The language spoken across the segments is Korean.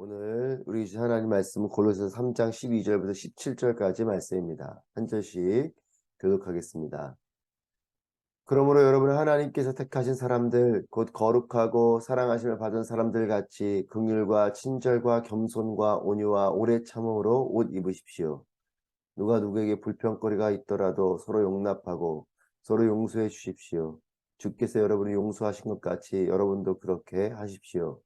오늘 우리 주신 하나님 말씀은 골로새서 3장 12절부터 17절까지 말씀입니다. 한 절씩 교독하겠습니다. 그러므로 여러분 하나님께서 택하신 사람들 곧 거룩하고 사랑하심을 받은 사람들 같이 긍휼과 친절과 겸손과 온유와 오래 참음으로 옷 입으십시오. 누가 누구에게 불평거리가 있더라도 서로 용납하고 서로 용서해 주십시오. 주께서 여러분을 용서하신 것 같이 여러분도 그렇게 하십시오.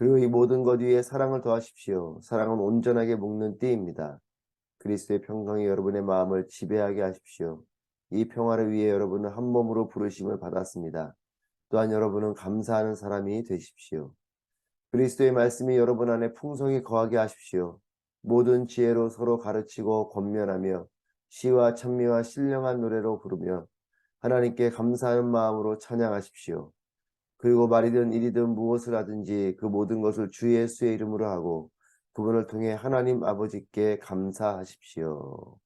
그리고 이 모든 것 위에 사랑을 더하십시오. 사랑은 온전하게 묶는 띠입니다. 그리스도의 평강이 여러분의 마음을 지배하게 하십시오. 이 평화를 위해 여러분은 한 몸으로 부르심을 받았습니다. 또한 여러분은 감사하는 사람이 되십시오. 그리스도의 말씀이 여러분 안에 풍성히 거하게 하십시오. 모든 지혜로 서로 가르치고 권면하며 시와 찬미와 신령한 노래로 부르며 하나님께 감사하는 마음으로 찬양하십시오. 그리고 말이든 일이든 무엇을 하든지 그 모든 것을 주 예수의 이름으로 하고 그분을 통해 하나님 아버지께 감사하십시오.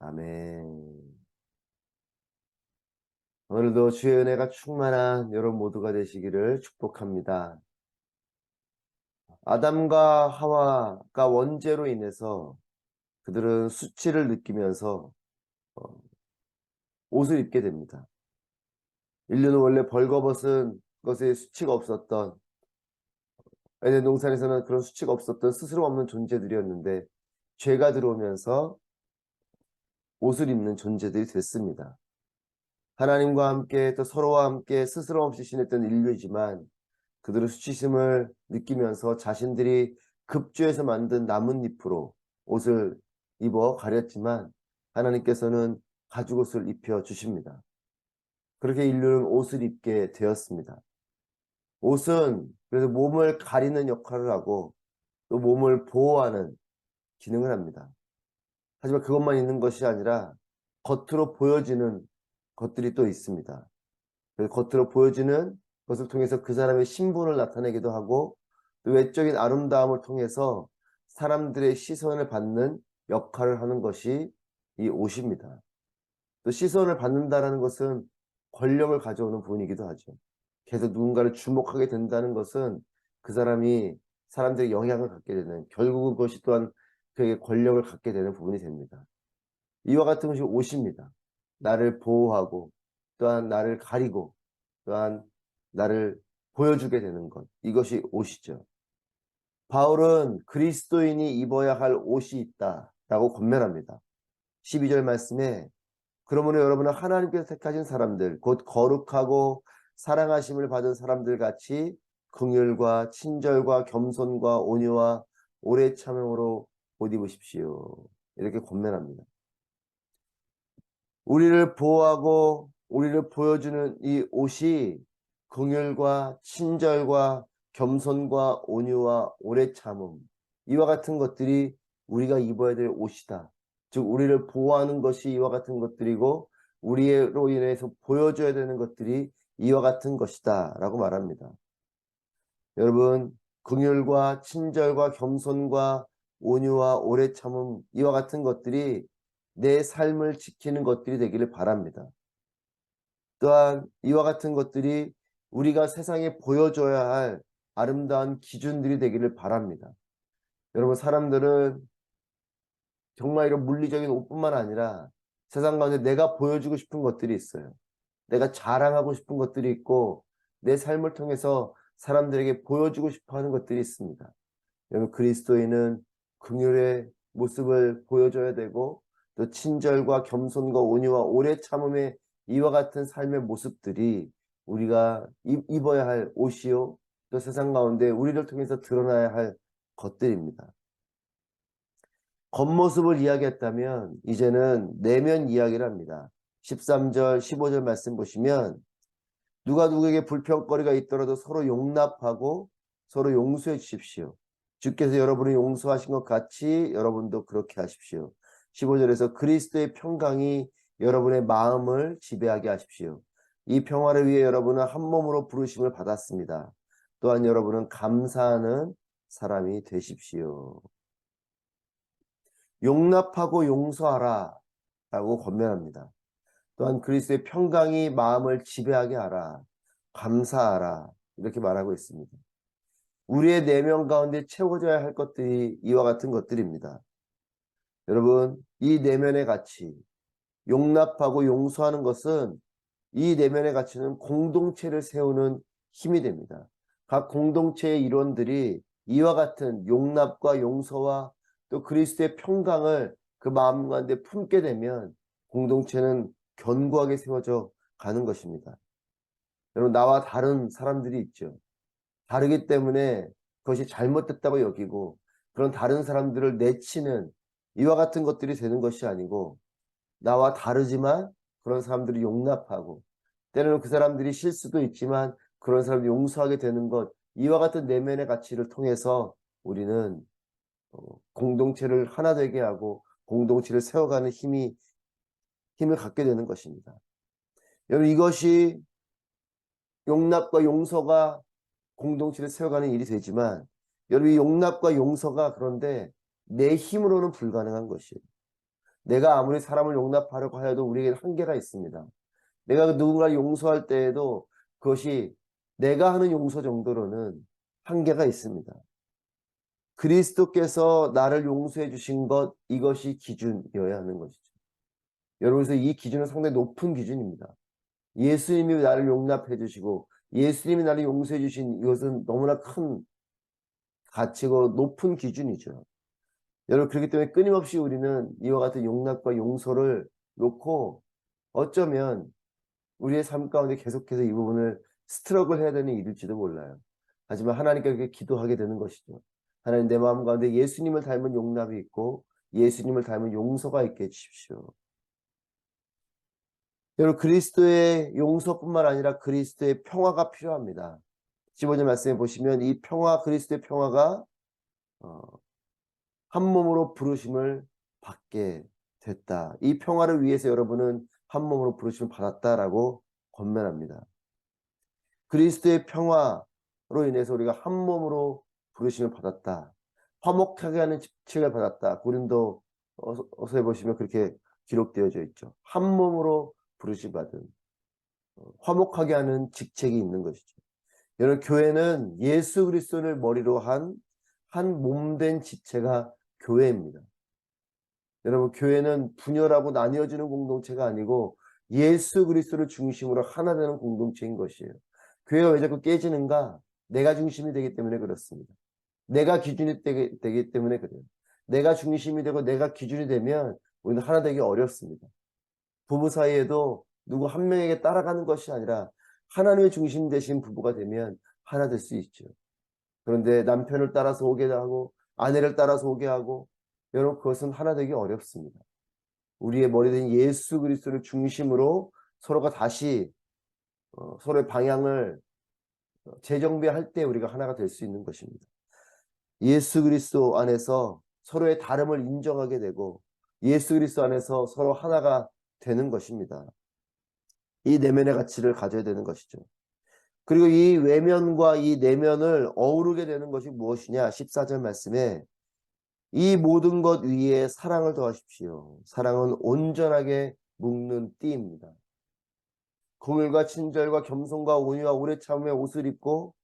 아멘. 오늘도 주의 은혜가 충만한 여러분 모두가 되시기를 축복합니다. 아담과 하와가 원죄로 인해서 그들은 수치를 느끼면서 어, 옷을 입게 됩니다. 인류는 원래 벌거벗은 것에 수치가 없었던 에덴 동산에서는 그런 수치가 없었던 스스럼 없는 존재들이었는데 죄가 들어오면서 옷을 입는 존재들이 됐습니다. 하나님과 함께 또 서로와 함께 스스럼 없이 지냈던 인류이지만 그들은 수치심을 느끼면서 자신들이 급주에서 만든 나뭇잎으로 옷을 입어 가렸지만 하나님께서는 가죽옷을 입혀 주십니다. 그렇게 인류는 옷을 입게 되었습니다. 옷은 그래서 몸을 가리는 역할을 하고 또 몸을 보호하는 기능을 합니다. 하지만 그것만 있는 것이 아니라 겉으로 보여지는 것들이 또 있습니다. 그래서 겉으로 보여지는 것을 통해서 그 사람의 신분을 나타내기도 하고 또 외적인 아름다움을 통해서 사람들의 시선을 받는 역할을 하는 것이 이 옷입니다. 또 시선을 받는다라는 것은 권력을 가져오는 부분이기도 하죠. 계속 누군가를 주목하게 된다는 것은 그 사람이 사람들의 영향을 갖게 되는 결국은 그것이 또한 그에게 권력을 갖게 되는 부분이 됩니다. 이와 같은 것이 옷입니다. 나를 보호하고 또한 나를 가리고 또한 나를 보여주게 되는 것 이것이 옷이죠. 바울은 그리스도인이 입어야 할 옷이 있다 라고 권면합니다. 12절 말씀에 그러므로 여러분은 하나님께서 택하신 사람들 곧 거룩하고 사랑하심을 받은 사람들 같이 긍휼과 친절과 겸손과 온유와 오래 참음으로 옷 입으십시오. 이렇게 권면합니다. 우리를 보호하고 우리를 보여주는 이 옷이 긍휼과 친절과 겸손과 온유와 오래 참음 이와 같은 것들이 우리가 입어야 될 옷이다. 즉 우리를 보호하는 것이 이와 같은 것들이고 우리로 인해서 보여줘야 되는 것들이 이와 같은 것이다 라고 말합니다. 여러분 긍휼과 친절과 겸손과 온유와 오래 참음 이와 같은 것들이 내 삶을 지키는 것들이 되기를 바랍니다. 또한 이와 같은 것들이 우리가 세상에 보여줘야 할 아름다운 기준들이 되기를 바랍니다. 여러분 사람들은 정말 이런 물리적인 옷뿐만 아니라 세상 가운데 내가 보여주고 싶은 것들이 있어요. 내가 자랑하고 싶은 것들이 있고 내 삶을 통해서 사람들에게 보여주고 싶어 하는 것들이 있습니다. 여러분 그리스도인은 긍휼의 모습을 보여줘야 되고 또 친절과 겸손과 온유와 오래 참음의 이와 같은 삶의 모습들이 우리가 입어야 할 옷이요 또 세상 가운데 우리를 통해서 드러나야 할 것들입니다. 겉모습을 이야기했다면 이제는 내면 이야기를 합니다. 13절 15절 말씀 보시면 누가 누구에게 불평거리가 있더라도 서로 용납하고 서로 용서해 주십시오. 주께서 여러분을 용서하신 것 같이 여러분도 그렇게 하십시오. 15절에서 그리스도의 평강이 여러분의 마음을 지배하게 하십시오. 이 평화를 위해 여러분은 한 몸으로 부르심을 받았습니다. 또한 여러분은 감사하는 사람이 되십시오. 용납하고 용서하라 라고 권면합니다. 또한 그리스도의 평강이 마음을 지배하게 하라. 감사하라. 이렇게 말하고 있습니다. 우리의 내면 가운데 채워져야 할 것들이 이와 같은 것들입니다. 여러분, 이 내면의 가치, 용납하고 용서하는 것은 이 내면의 가치는 공동체를 세우는 힘이 됩니다. 각 공동체의 일원들이 이와 같은 용납과 용서와 또 그리스도의 평강을 그 마음 가운데 품게 되면 공동체는 견고하게 세워져 가는 것입니다. 여러분, 나와 다른 사람들이 있죠. 다르기 때문에 그것이 잘못됐다고 여기고 그런 다른 사람들을 내치는 이와 같은 것들이 되는 것이 아니고 나와 다르지만 그런 사람들을 용납하고 때로는 그 사람들이 실수도 있지만 그런 사람을 용서하게 되는 것 이와 같은 내면의 가치를 통해서 우리는 어, 공동체를 하나 되게 하고 공동체를 세워가는 힘이 힘을 갖게 되는 것입니다. 여러분 이것이 용납과 용서가 공동체를 세워가는 일이 되지만 여러분 이 용납과 용서가 그런데 내 힘으로는 불가능한 것이에요. 내가 아무리 사람을 용납하려고 하여도 우리에게 한계가 있습니다. 내가 누군가를 용서할 때에도 그것이 내가 하는 용서 정도로는 한계가 있습니다. 그리스도께서 나를 용서해 주신 것 이것이 기준이어야 하는 것이죠. 여러분께서 이 기준은 상당히 높은 기준입니다. 예수님이 나를 용납해 주시고 예수님이 나를 용서해 주신 이것은 너무나 큰 가치고 높은 기준이죠. 여러분 그렇기 때문에 끊임없이 우리는 이와 같은 용납과 용서를 놓고 어쩌면 우리의 삶 가운데 계속해서 이 부분을 스트럭을 해야 되는 일일지도 몰라요. 하지만 하나님께 그렇게 기도하게 되는 것이죠. 하나님 내 마음 가운데 예수님을 닮은 용납이 있고 예수님을 닮은 용서가 있게 해주십시오. 여러분 그리스도의 용서뿐만 아니라 그리스도의 평화가 필요합니다. 15절 말씀에 보시면 이 평화 그리스도의 평화가 어, 한 몸으로 부르심을 받게 됐다. 이 평화를 위해서 여러분은 한 몸으로 부르심을 받았다라고 권면합니다. 그리스도의 평화로 인해서 우리가 한 몸으로 부르심을 받았다. 화목하게 하는 직책을 받았다. 고린도 어서에 보시면 그렇게 기록되어져 있죠. 한 몸으로 부르심 받은 어, 화목하게 하는 직책이 있는 것이죠. 여러분 교회는 예수 그리스도를 머리로 한 한 몸된 지체가 교회입니다. 여러분 교회는 분열하고 나뉘어지는 공동체가 아니고 예수 그리스도를 중심으로 하나 되는 공동체인 것이에요. 교회가 왜 자꾸 깨지는가? 내가 중심이 되기 때문에 그렇습니다. 내가 기준이 되기, 되기 때문에 그래요. 내가 중심이 되고 내가 기준이 되면 우리는 하나 되기 어렵습니다. 부부 사이에도 누구 한 명에게 따라가는 것이 아니라 하나님의 중심 되신 부부가 되면 하나 될 수 있죠. 그런데 남편을 따라서 오게 하고 아내를 따라서 오게 하고 여러분 그것은 하나 되기 어렵습니다. 우리의 머리된 예수 그리스도를 중심으로 서로가 다시 어, 서로의 방향을 재정비할 때 우리가 하나가 될 수 있는 것입니다. 예수 그리스도 안에서 서로의 다름을 인정하게 되고 예수 그리스도 안에서 서로 하나가 되는 것입니다. 이 내면의 가치를 가져야 되는 것이죠. 그리고 이 외면과 이 내면을 어우르게 되는 것이 무엇이냐? 14절 말씀에 이 모든 것 위에 사랑을 더하십시오. 사랑은 온전하게 묶는 띠입니다. 공율과 친절과 겸손과 온유와 오래 참음의 옷을 입고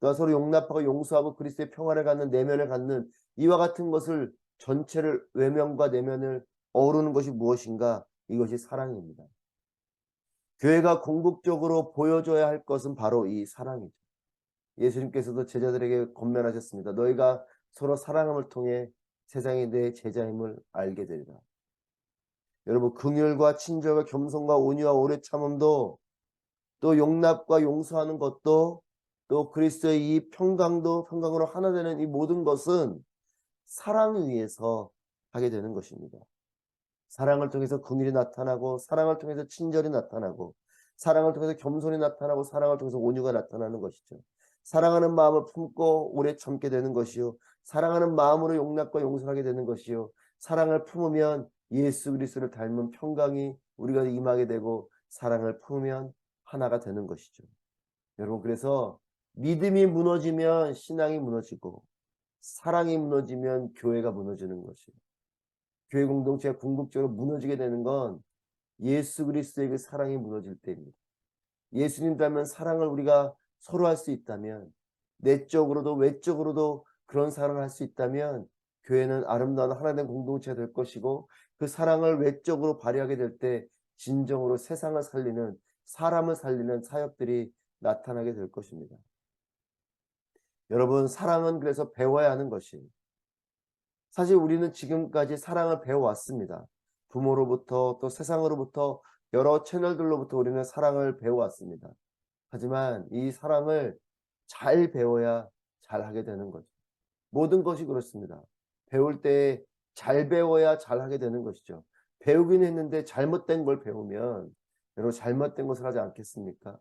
또 서로 용납하고 용서하고 그리스도의 평화를 갖는 내면을 갖는 이와 같은 것을 전체를 외면과 내면을 어우르는 것이 무엇인가? 이것이 사랑입니다. 교회가 궁극적으로 보여줘야 할 것은 바로 이 사랑이죠. 예수님께서도 제자들에게 권면하셨습니다. 너희가 서로 사랑함을 통해 세상이 내 제자임을 알게 되리라. 여러분 긍휼과 친절과 겸손과 온유와 오래 참음도 또 용납과 용서하는 것도 또 그리스도의 이 평강도 평강으로 하나 되는 이 모든 것은 사랑 위에서 하게 되는 것입니다. 사랑을 통해서 긍휼이 나타나고 사랑을 통해서 친절이 나타나고 사랑을 통해서 겸손이 나타나고 사랑을 통해서 온유가 나타나는 것이죠. 사랑하는 마음을 품고 오래 참게 되는 것이요. 사랑하는 마음으로 용납과 용서하게 되는 것이요. 사랑을 품으면 예수 그리스도를 닮은 평강이 우리가 임하게 되고 사랑을 품으면 하나가 되는 것이죠. 여러분 그래서 믿음이 무너지면 신앙이 무너지고 사랑이 무너지면 교회가 무너지는 것이에요. 교회 공동체가 궁극적으로 무너지게 되는 건 예수 그리스도의 그 사랑이 무너질 때입니다. 예수님 닮은 사랑을 우리가 서로 할 수 있다면 내적으로도 외적으로도 그런 사랑을 할 수 있다면 교회는 아름다운 하나된 공동체가 될 것이고 그 사랑을 외적으로 발휘하게 될 때 진정으로 세상을 살리는 사람을 살리는 사역들이 나타나게 될 것입니다. 여러분 사랑은 그래서 배워야 하는 것이 사실 우리는 지금까지 사랑을 배워왔습니다. 부모로부터 또 세상으로부터 여러 채널들로부터 우리는 사랑을 배워왔습니다. 하지만 이 사랑을 잘 배워야 잘 하게 되는 거죠. 모든 것이 그렇습니다. 배울 때 잘 배워야 잘 하게 되는 것이죠. 배우긴 했는데 잘못된 걸 배우면 여러분 잘못된 것을 하지 않겠습니까?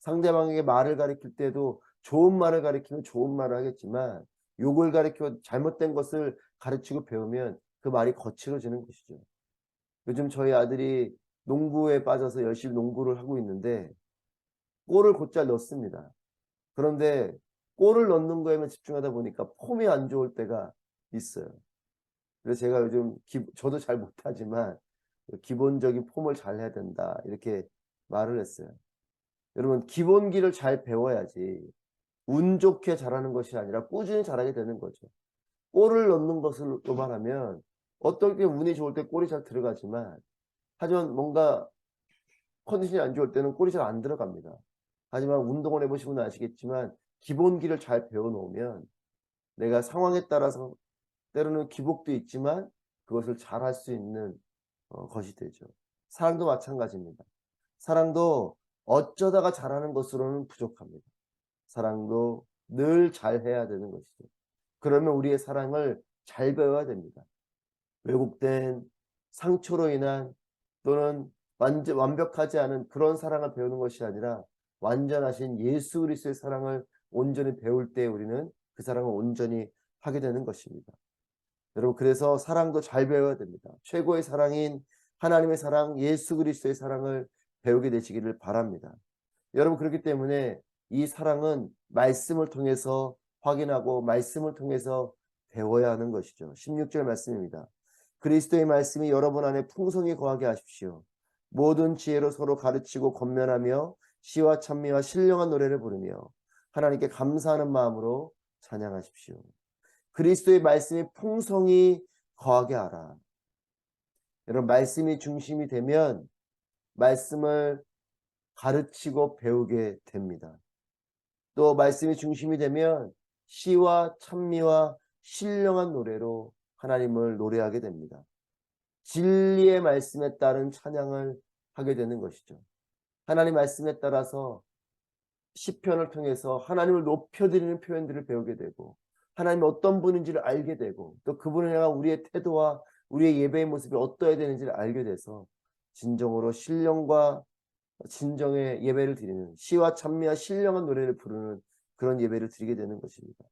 상대방에게 말을 가리킬 때도 좋은 말을 가리키면 좋은 말을 하겠지만 욕을 가리켜 잘못된 것을 가르치고 배우면 그 말이 거칠어지는 것이죠. 요즘 저희 아들이 농구에 빠져서 열심히 농구를 하고 있는데 골을 곧잘 넣습니다. 그런데 골을 넣는 거에만 집중하다 보니까 폼이 안 좋을 때가 있어요. 그래서 제가 요즘 기, 저도 잘 못하지만 기본적인 폼을 잘 해야 된다 이렇게 말을 했어요. 여러분 기본기를 잘 배워야지 운 좋게 잘하는 것이 아니라 꾸준히 잘하게 되는 거죠. 골을 넣는 것으로 말하면 어떨 때 운이 좋을 때 골이 잘 들어가지만 하지만 뭔가 컨디션이 안 좋을 때는 골이 잘 안 들어갑니다. 하지만 운동을 해보시면 아시겠지만 기본기를 잘 배워놓으면 내가 상황에 따라서 때로는 기복도 있지만 그것을 잘 할 수 있는 어, 것이 되죠. 사랑도 마찬가지입니다. 사랑도 어쩌다가 잘하는 것으로는 부족합니다. 사랑도 늘 잘해야 되는 것이죠. 그러면 우리의 사랑을 잘 배워야 됩니다. 왜곡된 상처로 인한 또는 완전 완벽하지 않은 그런 사랑을 배우는 것이 아니라 완전하신 예수 그리스도의 사랑을 온전히 배울 때 우리는 그 사랑을 온전히 하게 되는 것입니다. 여러분 그래서 사랑도 잘 배워야 됩니다. 최고의 사랑인 하나님의 사랑, 예수 그리스도의 사랑을 배우게 되시기를 바랍니다. 여러분 그렇기 때문에 이 사랑은 말씀을 통해서 확인하고 말씀을 통해서 배워야 하는 것이죠. 16절 말씀입니다. 그리스도의 말씀이 여러분 안에 풍성히 거하게 하십시오. 모든 지혜로 서로 가르치고 권면하며 시와 찬미와 신령한 노래를 부르며 하나님께 감사하는 마음으로 찬양하십시오. 그리스도의 말씀이 풍성히 거하게 하라. 여러분 말씀이 중심이 되면 말씀을 가르치고 배우게 됩니다. 또 말씀이 중심이 되면 시와 찬미와 신령한 노래로 하나님을 노래하게 됩니다. 진리의 말씀에 따른 찬양을 하게 되는 것이죠. 하나님 말씀에 따라서 시편을 통해서 하나님을 높여드리는 표현들을 배우게 되고 하나님이 어떤 분인지를 알게 되고 또 그분을 향한 우리의 태도와 우리의 예배의 모습이 어떠해야 되는지를 알게 돼서 진정으로 신령과 진정의 예배를 드리는 시와 찬미와 신령한 노래를 부르는 그런 예배를 드리게 되는 것입니다.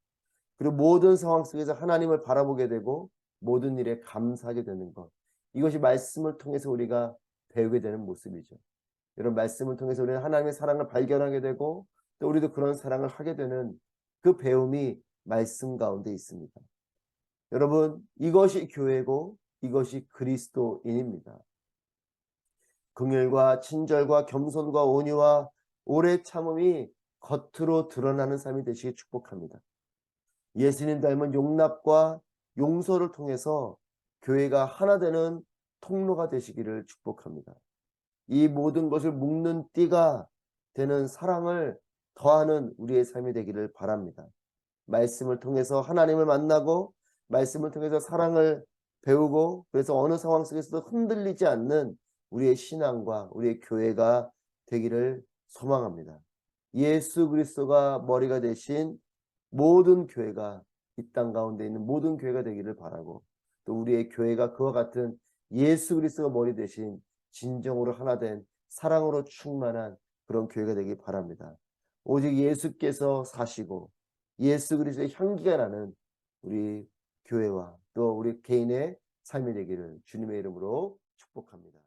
그리고 모든 상황 속에서 하나님을 바라보게 되고 모든 일에 감사하게 되는 것. 이것이 말씀을 통해서 우리가 배우게 되는 모습이죠. 이런 말씀을 통해서 우리는 하나님의 사랑을 발견하게 되고 또 우리도 그런 사랑을 하게 되는 그 배움이 말씀 가운데 있습니다. 여러분 이것이 교회고 이것이 그리스도인입니다. 긍휼과 친절과 겸손과 온유와 오래 참음이 겉으로 드러나는 삶이 되시길 축복합니다. 예수님 닮은 용납과 용서를 통해서 교회가 하나 되는 통로가 되시기를 축복합니다. 이 모든 것을 묶는 띠가 되는 사랑을 더하는 우리의 삶이 되기를 바랍니다. 말씀을 통해서 하나님을 만나고 말씀을 통해서 사랑을 배우고 그래서 어느 상황 속에서도 흔들리지 않는 우리의 신앙과 우리의 교회가 되기를 소망합니다. 예수 그리스도가 머리가 되신 모든 교회가 이 땅 가운데 있는 모든 교회가 되기를 바라고 또 우리의 교회가 그와 같은 예수 그리스도가 머리 대신 진정으로 하나 된 사랑으로 충만한 그런 교회가 되기 바랍니다. 오직 예수께서 사시고 예수 그리스도의 향기가 나는 우리 교회와 또 우리 개인의 삶이 되기를 주님의 이름으로 축복합니다.